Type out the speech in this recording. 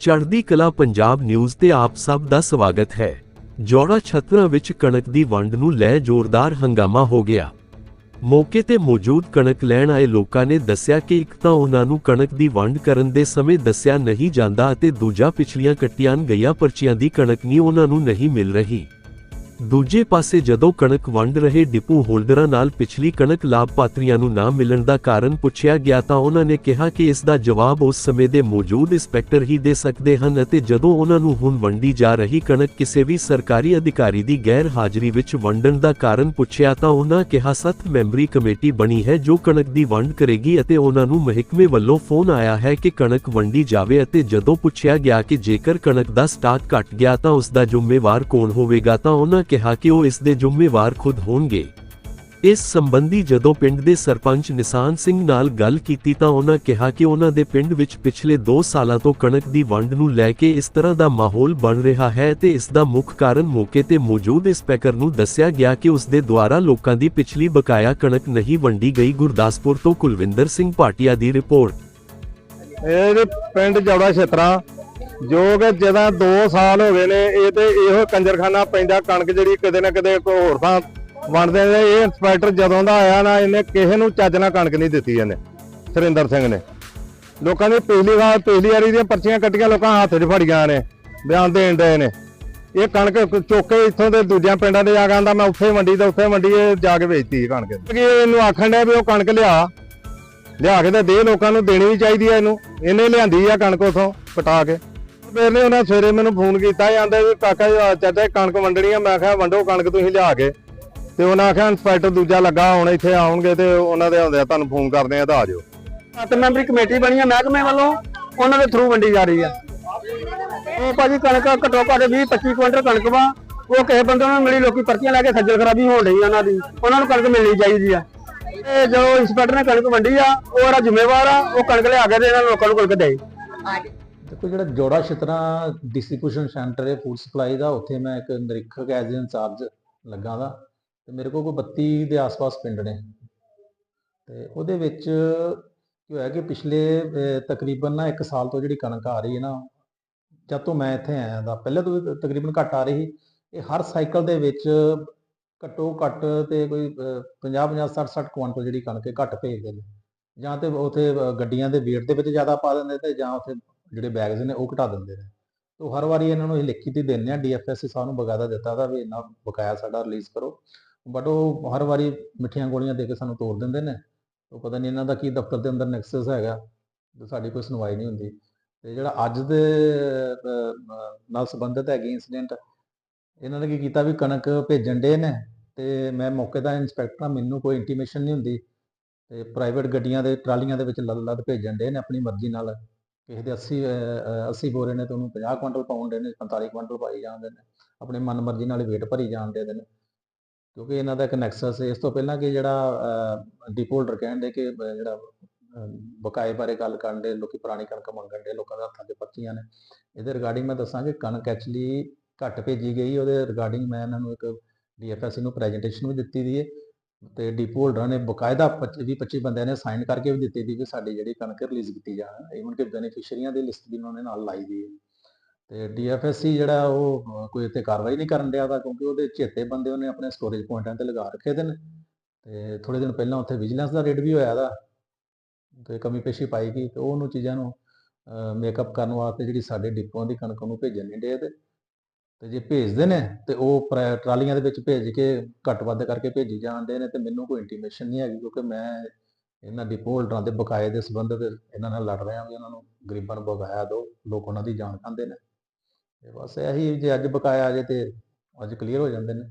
ਚੜ੍ਹਦੀ ਕਲਾ ਪੰਜਾਬ ਨਿਊਜ਼ ਤੇ ਆਪ ਸਭ ਦਾ ਸਵਾਗਤ ਹੈ। ਜੋੜਾ ਛਤਰਾ ਵਿੱਚ ਕਣਕ ਦੀ ਵੰਡ ਨੂੰ ਲੈ ਜ਼ੋਰਦਾਰ ਹੰਗਾਮਾ ਹੋ ਗਿਆ। ਮੌਕੇ ਤੇ ਮੌਜੂਦ ਕਣਕ ਲੈਣ ਆਏ ਲੋਕਾਂ ਨੇ ਦੱਸਿਆ ਕਿ ਇੱਕ ਤਾਂ ਉਹਨਾਂ ਨੂੰ ਕਣਕ ਦੀ ਵੰਡ ਕਰਨ ਦੇ ਸਮੇਂ ਦੱਸਿਆ ਨਹੀਂ ਜਾਂਦਾ ਅਤੇ ਦੂਜਾ ਪਿਛਲੀਆਂ ਕੱਟੀਆਂ ਗਈਆਂ ਪਰਚੀਆਂ ਦੀ ਕਣਕ ਨਹੀਂ ਉਹਨਾਂ ਨੂੰ ਨਹੀਂ ਮਿਲ ਰਹੀ। ਦੂਜੇ ਪਾਸੇ ਜਦੋਂ ਕਣਕ ਵੰਡ ਰਹੇ ਡਿਪੂ ਹੋਲਡਰਾਂ ਨਾਲ ਪਿਛਲੀ ਕਣਕ ਲਾਭਪਾਤਰੀਆਂ ਨੂੰ ਨਾ ਮਿਲਣ ਦਾ ਕਾਰਨ ਪੁੱਛਿਆ ਗਿਆ ਤਾਂ ਉਹਨਾਂ ਨੇ ਕਿਹਾ ਕਿ ਇਸ ਦਾ ਜਵਾਬ ਉਸ ਸਮੇਂ ਦੇ ਮੌਜੂਦ ਇੰਸਪੈਕਟਰ ਹੀ ਦੇ ਸਕਦੇ ਹਨ ਅਤੇ ਜਦੋਂ ਉਹਨਾਂ ਨੂੰ ਹੁਣ ਵੰਡੀ ਜਾ ਰਹੀ ਕਣਕ ਕਿਸੇ ਵੀ ਸਰਕਾਰੀ ਅਧਿਕਾਰੀ ਦੀ ਗੈਰ ਹਾਜ਼ਰੀ ਵਿੱਚ ਵੰਡਣ ਦਾ ਕਾਰਨ ਪੁੱਛਿਆ ਤਾਂ ਉਹਨਾਂ ਕਿਹਾ, ਸੱਤ ਮੈਂਬਰੀ ਕਮੇਟੀ ਬਣੀ ਹੈ ਜੋ ਕਣਕ ਦੀ ਵੰਡ ਕਰੇਗੀ ਅਤੇ ਉਹਨਾਂ ਨੂੰ ਮਹਿਕਮੇ ਵੱਲੋਂ ਫੋਨ ਆਇਆ ਹੈ ਕਿ ਕਣਕ ਵੰਡੀ ਜਾਵੇ ਅਤੇ ਜਦੋਂ ਪੁੱਛਿਆ ਗਿਆ ਕਿ ਜੇਕਰ ਕਣਕ ਦਾ ਸਟਾਕ ਘਟ ਗਿਆ ਤਾਂ ਉਸ ਦਾ ਜ਼ਿੰਮੇਵਾਰ ਕੌਣ ਹੋਵੇਗਾ ਤਾਂ ਉਹਨਾਂ ਕਿਹਾ ਕਿ ਉਹ ਇਸ ਦੇ ਜ਼ਿੰਮੇਵਾਰ ਖੁਦ ਹੋਣਗੇ। ਇਸ ਸੰਬੰਧੀ ਜਦੋਂ ਪਿੰਡ ਦੇ ਸਰਪੰਚ ਨਿਸ਼ਾਨ ਸਿੰਘ ਨਾਲ ਗੱਲ ਕੀਤੀ ਤਾਂ ਉਹਨਾਂ ਕਿਹਾ ਕਿ ਉਹਨਾਂ ਦੇ ਪਿੰਡ ਵਿੱਚ ਪਿਛਲੇ 2 ਸਾਲਾਂ ਤੋਂ ਕਣਕ ਦੀ ਵੰਡ ਨੂੰ ਲੈ ਕੇ ਇਸ ਤਰ੍ਹਾਂ ਦਾ ਮਾਹੌਲ ਬਣ ਰਿਹਾ ਹੈ ਤੇ ਇਸ ਦਾ ਮੁੱਖ ਕਾਰਨ ਮੌਕੇ ਤੇ ਮੌਜੂਦ ਇੰਸਪੈਕਟਰ ਨੂੰ ਦੱਸਿਆ ਗਿਆ ਕਿ ਉਸ ਦੇ ਦੁਆਰਾ ਲੋਕਾਂ ਦੀ ਪਿਛਲੀ ਬਕਾਇਆ ਕਣਕ ਨਹੀਂ ਵੰਡੀ ਗਈ। ਗੁਰਦਾਸਪੁਰ ਤੋਂ ਕੁਲਵਿੰਦਰ ਸਿੰਘ ਭਾਟੀਆ ਦੀ ਰਿਪੋਰਟ। ਇਹ ਪਿੰਡ ਜੌੜਾ ਛਤਰਾ। ਜੋ ਕਿ ਜਦੋਂ 2 ਸਾਲ ਹੋ ਗਏ ਨੇ, ਇਹ ਤੇ ਇਹੋ ਕੰਜਰਖਾਨਾ ਪੈਂਦਾ, ਕਣਕ ਜਿਹੜੀ ਕਿਤੇ ਨਾ ਕਿਤੇ ਕੋਈ ਹੋਰ ਥਾਂ ਵੰਡਦੇ ਨੇ। ਇਹ ਇੰਸਪੈਕਟਰ ਜਦੋਂ ਦਾ ਆਇਆ ਨਾ, ਇਹਨੇ ਕਿਸੇ ਨੂੰ ਚੱਜ ਨਾਲ ਕਣਕ ਨਹੀਂ ਦਿੱਤੀ ਇਹਨੇ, ਸੁਰਿੰਦਰ ਸਿੰਘ ਨੇ। ਲੋਕਾਂ ਦੀ ਪਿਛਲੀ ਵਾਰ ਪਿਛਲੀ ਵਾਰੀ ਦੀਆਂ ਪਰਚੀਆਂ ਕੱਟੀਆਂ, ਲੋਕਾਂ ਹੱਥ 'ਚ ਫੜੀਆਂ ਨੇ, ਬਿਆਨ ਦੇਣ ਦੇ ਨੇ। ਇਹ ਕਣਕ ਚੁੱਕ ਕੇ ਇੱਥੋਂ ਦੇ ਦੂਜਿਆਂ ਪਿੰਡਾਂ ਦੇ ਜਾ ਕੇ ਆਂਦਾ ਮੈਂ ਉੱਥੇ ਮੰਡੀ ਤੇ ਉੱਥੇ ਮੰਡੀ ਜਾ ਕੇ ਵੇਚਤੀ ਕਣਕ। ਕਿ ਇਹਨੂੰ ਆਖਣ ਡਿਆ ਵੀ ਉਹ ਕਣਕ ਲਿਆ ਲਿਆ ਕੇ ਤੇ ਦੇ, ਲੋਕਾਂ ਨੂੰ ਦੇਣੀ ਵੀ ਚਾਹੀਦੀ ਹੈ ਇਹਨੂੰ। ਇਹਨੇ ਲਿਆਂਦੀ ਆ ਕਣਕ ਉਥੋਂ ਪਟਾ ਕੇ। ਫਿਰ ਉਹਨਾਂ ਸਵੇਰੇ ਮੈਨੂੰ ਫੋਨ ਕੀਤਾ ਜਾਂਦੇ ਵੀ ਕਾਕਾ ਜੀ, ਆਹ ਚਾਚਾ ਇਹ ਕਣਕ ਵੰਡਣੀ ਆ ਮੈਂ ਕਿਹਾ, ਵੰਡੋ ਕਣਕ ਤੁਸੀਂ ਲਿਆ ਕੇ। ਤੇ ਉਹਨਾਂ ਆਖਿਆ, ਇੰਸਪੈਕਟਰ ਦੂਜਾ ਲੱਗਾ, ਹੁਣ ਇੱਥੇ ਆਉਣਗੇ ਤੇ ਉਹਨਾਂ ਦੇ ਆਉਂਦੇ ਆ ਤੁਹਾਨੂੰ ਫੋਨ ਕਰਦੇ ਆ, ਤਾਂ ਆ ਜਾਓ ਸੱਤ ਮੈਂਬਰੀ ਕਮੇਟੀ ਬਣੀ ਹੈ ਮਹਿਕਮੇ ਵੱਲੋਂ, ਉਹਨਾਂ ਦੇ ਥਰੂ ਵੰਡੀ ਜਾ ਰਹੀ ਆ। ਉਹ ਭਾਜੀ ਕਣਕ ਘੱਟੋ ਘੱਟ 20 25 ਕੁਇੰਟਲ ਕਣਕ ਵਾ, ਉਹ ਕਿਸੇ ਬੰਦੇ ਨੂੰ ਮਿਲੀ, ਲੋਕੀ ਪਰਚੀਆਂ ਲੈ ਕੇ ਖੱਜਲ ਖਰਾਬੀ ਹੋਣ ਰਹੀ ਉਹਨਾਂ ਦੀ, ਉਹਨਾਂ ਨੂੰ ਕਣਕ ਮਿਲਣੀ ਚਾਹੀਦੀ ਆ। ਤੇ ਜੋ ਇੰਸਪੈਕਟਰ ਨੇ ਕਣਕ ਵੰਡੀ ਆ, ਉਹ ਉਹਦਾ ਜ਼ਿੰਮੇਵਾਰ ਆ, ਉਹ ਕਣਕ ਲਿਆ ਕੇ ਤੇ ਇਹਨਾਂ ਲੋਕਾਂ ਨੂੰ ਕਣਕ ਦੇਈ। ਦੇਖੋ ਜਿਹੜਾ ਜੋੜਾ ਛਤਰਾ ਡਿਸਟ੍ਰੀਬਿਊਸ਼ਨ ਸੈਂਟਰ ਹੈ ਫੂਡ ਸਪਲਾਈ ਦਾ, ਉੱਥੇ ਮੈਂ ਇੱਕ ਨਿਰੀਖਕ ਐਜ਼ ਇੰਚਾਰਜ ਲੱਗਾ ਦਾ ਤੇ ਮੇਰੇ ਕੋਲ ਕੋਈ 32 ਦੇ ਆਸ-ਪਾਸ ਪਿੰਡ ਨੇ। ਤੇ ਉਹਦੇ ਵਿੱਚ ਕੀ ਹੋਇਆ ਕਿ ਪਿਛਲੇ ਤਕਰੀਬਨ ਨਾ 1 ਸਾਲ ਤੋਂ ਜਿਹੜੀ ਕਣਕ ਆ ਰਹੀ ਹੈ ਨਾ, ਜਦ ਤੋਂ ਮੈਂ ਇੱਥੇ ਆਇਆ ਦਾ, ਪਹਿਲੇ ਤੋਂ ਵੀ ਤਕਰੀਬਨ ਘੱਟ ਆ ਰਹੀ ਸੀ ਇਹ ਹਰ ਸਾਈਕਲ ਦੇ ਵਿੱਚ ਘੱਟੋ ਘੱਟ ਤੇ ਕੋਈ 50 50 60 60 ਕੁਇੰਟਲ ਜਿਹੜੀ ਕਣਕ ਹੈ, ਘੱਟ ਭੇਜਦੇ ਨੇ। ਜਾਂ ਤੇ ਉਥੇ ਗੱਡੀਆਂ ਦੇ weight ਦੇ ਵਿੱਚ ਜ਼ਿਆਦਾ ਪਾ ਦਿੰਦੇ ਤੇ ਜਾਂ ਉਥੇ ਜਿਹੜੇ ਬੈਗਸ ਨੇ ਉਹ ਘਟਾ ਦਿੰਦੇ ਨੇ। ਤੋਂ ਹਰ ਵਾਰੀ ਇਹਨਾਂ ਨੂੰ ਇਹ ਲਿਖੀ 'ਤੇ ਦਿੰਦੇ ਆ ਡੀਐਫਐਸਸੀ ਸਾਹਿਬ ਨੂੰ ਬਕਾਇਦਾ ਦਿੱਤਾ ਦਾ ਵੀ ਇੰਨਾ ਬਕਾਇਆ ਸਾਡਾ ਰਿਲੀਜ਼ ਕਰੋ। ਬਟ ਉਹ ਹਰ ਵਾਰੀ ਮਿੱਠੀਆਂ ਗੋਲੀਆਂ ਦੇ ਕੇ ਸਾਨੂੰ ਤੋੜ ਦਿੰਦੇ ਨੇ। ਉਹ ਪਤਾ ਨਹੀਂ ਇਹਨਾਂ ਦਾ ਕੀ ਦਫ਼ਤਰ ਦੇ ਅੰਦਰ ਨੈਕਸਸ ਹੈਗਾ ਤੇ ਸਾਡੀ ਕੋਈ ਸੁਣਵਾਈ ਨਹੀਂ ਹੁੰਦੀ। ਤੇ ਜਿਹੜਾ ਅੱਜ ਦੇ ਨਾਲ ਸੰਬੰਧਿਤ ਹੈਗੀ ਇਨਸੀਡੈਂਟ ਇਹਨਾਂ ਨੇ ਕੀ ਕੀਤਾ ਵੀ ਕਣਕ ਭੇਜਣ ਦੇ ਨੇ ਤੇ ਮੈਂ ਮੌਕੇ ਦਾ ਇੰਸਪੈਕਟਰ ਮੈਨੂੰ ਕੋਈ ਇੰਟੀਮੇਸ਼ਨ ਨਹੀਂ ਹੁੰਦੀ। ਤੇ ਪ੍ਰਾਈਵੇਟ ਗੱਡੀਆਂ ਦੇ, ਟਰਾਲੀਆਂ ਦੇ ਵਿੱਚ ਲੱਦ ਲੱਦ ਭੇਜਣ ਦੇ ਨੇ ਆਪਣੀ ਮਰਜ਼ੀ ਨਾਲ। ਕਿਸੇ ਦੇ 80 ਅਹ, 80 ਬੋਰੇ ਨੇ ਤੇ ਉਹਨੂੰ 50 ਕੁਇੰਟਲ ਪਾਉਣ ਦੇ ਨੇ 45 ਕੁਇੰਟਲ ਪਾਈ ਜਾਂਦੇ ਨੇ ਆਪਣੀ ਮਨ ਮਰਜ਼ੀ ਨਾਲ weight ਭਰੀ ਜਾਂਦੇ ਨੇ। ਕਿਉਂਕਿ ਇਹਨਾਂ ਦਾ ਇੱਕ ਨੈਕਸਸ ਇਸ ਤੋਂ ਪਹਿਲਾਂ ਕਿ ਜਿਹੜਾ ਡਿਪੋਲਡਰ ਕਹਿੰਦੇ ਕਿ ਜਿਹੜਾ ਬਕਾਏ ਬਾਰੇ ਗੱਲ ਕਰਨ ਦੇ ਲੋਕੀ ਪੁਰਾਣੀ ਕਣਕ ਮੰਗਣ ਦੇ ਲੋਕਾਂ ਦੇ ਹੱਥਾਂ 'ਚ ਪਰਚੀਆਂ ਨੇ। ਇਹਦੇ ਰਿਗਾਰਡਿੰਗ ਮੈਂ ਦੱਸਾਂ ਕਿ ਕਣਕ ਐਕਚੁਅਲੀ ਘੱਟ ਭੇਜੀ ਗਈ। ਉਹਦੇ ਰਿਗਾਰਡਿੰਗ ਮੈਂ ਇਹਨਾਂ ਨੂੰ ਇੱਕ ਡੀਐਫਐਸਸੀ ਨੂੰ ਪ੍ਰੈਜੈਂਟੇਸ਼ਨ ਵੀ ਦਿੱਤੀ ਦੀ ਹੈ। ਤੇ ਡੀਪੂ ਹੋਲਡਰਾਂ ਨੇ ਬਕਾਇਦਾ 25 25 ਬੰਦਿਆਂ ਨੇ ਸਾਈਨ ਕਰਕੇ ਵੀ ਦਿੱਤੀ ਦੀ ਕਿ ਸਾਡੀ ਜਿਹੜੀ ਕਣਕ ਰਿਲੀਜ਼ ਕੀਤੀ ਜਾਣ ਈਵਨ ਕਿ ਬੈਨੀਫੀਸ਼ੀਅਰੀਆਂ ਦੀ ਲਿਸਟ ਵੀ ਉਹਨਾਂ ਨੇ ਨਾਲ ਲਾਈ ਦੀ ਹੈ। ਤੇ ਡੀਐਫਐਸਸੀ ਜਿਹੜਾ ਉਹ ਕੋਈ ਇੱਥੇ ਕਾਰਵਾਈ ਨਹੀਂ ਕਰਨ ਡਿਆ ਦਾ ਕਿਉਂਕਿ ਉਹਦੇ ਚੇਤੇ ਬੰਦੇ ਉਹਨੇ ਆਪਣੇ ਸਟੋਰੇਜ ਪੁਆਇੰਟਾਂ ਤੇ ਲਗਾ ਰੱਖੇ ਦੇ ਨੇ। ਤੇ ਥੋੜੇ ਦਿਨ ਪਹਿਲਾਂ ਉੱਥੇ ਵਿਜੀਲੈਂਸ ਦਾ ਰੇਡ ਵੀ ਹੋਇਆ ਦਾ ਤੇ ਕਮੀ ਪੇਸ਼ੀ ਪਾਈ ਗਈ ਤੇ ਉਹਨੂੰ ਚੀਜ਼ਾਂ ਨੂੰ ਮੇਕਅਪ ਕਰਨ ਵਾਸਤੇ ਜਿਹੜੀ ਸਾਡੇ ਡਿਪੂਆਂ ਦੀ ਕਣਕ ਨੂੰ ਭੇਜਣ ਨਹੀਂ ਡੇ ਤੇ ਤੇ ਜੇ ਭੇਜਦੇ ਨੇ ਤੇ ਉਹ ਪ੍ਰਾ- ਟਰਾਲੀਆਂ ਦੇ ਵਿੱਚ ਭੇਜ ਕੇ ਘੱਟ ਵੱਧ ਕਰਕੇ ਭੇਜੀ ਜਾਂਦੇ ਨੇ ਤੇ ਮੈਨੂੰ ਕੋਈ ਇੰਟੀਮੇਸ਼ਨ ਨਹੀਂ ਹੈਗੀ ਕਿਉਂਕਿ ਮੈਂ ਇਹਨਾਂ ਡਿਪੋ ਹੋਲਡਰਾਂ ਦੇ ਬਕਾਏ ਦੇ ਸੰਬੰਧਿਤ ਇਹਨਾਂ ਨਾਲ ਲੜ ਰਿਹਾ ਵੀ ਉਹਨਾਂ ਨੂੰ ਗਰੀਬਾਂ ਨੂੰ ਬਕਾਇਆ ਦਿਓ, ਲੋਕ ਉਹਨਾਂ ਦੀ ਜਾਨ ਖਾਂਦੇ ਨੇ। ਤੇ ਬਸ ਇਹੀ ਜੇ ਅੱਜ ਬਕਾਇਆ ਆ ਜੇ ਤੇ ਅੱਜ ਕਲੀਅਰ ਹੋ ਜਾਂਦੇ ਨੇ।